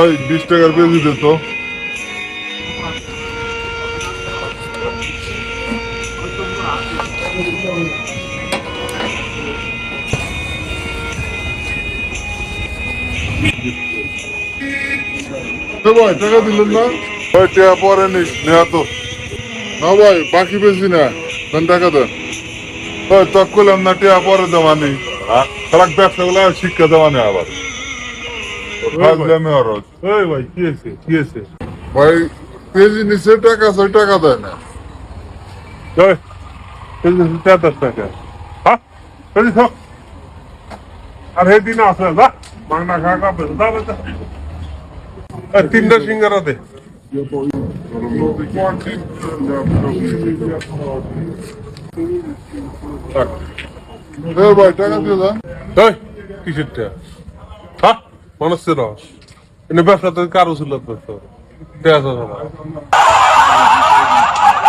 ওই বিশ টাকার পেজি দে তো। ভাই টাকা দিলেন না? ভাই টাকা পরে নিস নেওয়া তো না ভাই বাকি বেশি না দেন টাকা দেন। ওই তক করলাম না টাকা পরে দেওয়া নেই। তারা ব্যবসা গুলো শিক্ষা দেওয়া নেই আবার। ফাজলামি হরজ ওই ভাই কি আছে কি আছে ভাই পেজি নিচে টাকা আছে টাকা দেয় না ওই তেতার টাকা হ্যাঁ চলি সব আর হে দিন আসলে যা মাংনা খা খা বেশ যা বেশ তিনটা সিঙ্গারা দে এ ভাই টাকা দিয়ে দেন ওই কিসের টা হ্যাঁ মানুষের রস। এনে কারও ছিল তো দেয়া যাবে না।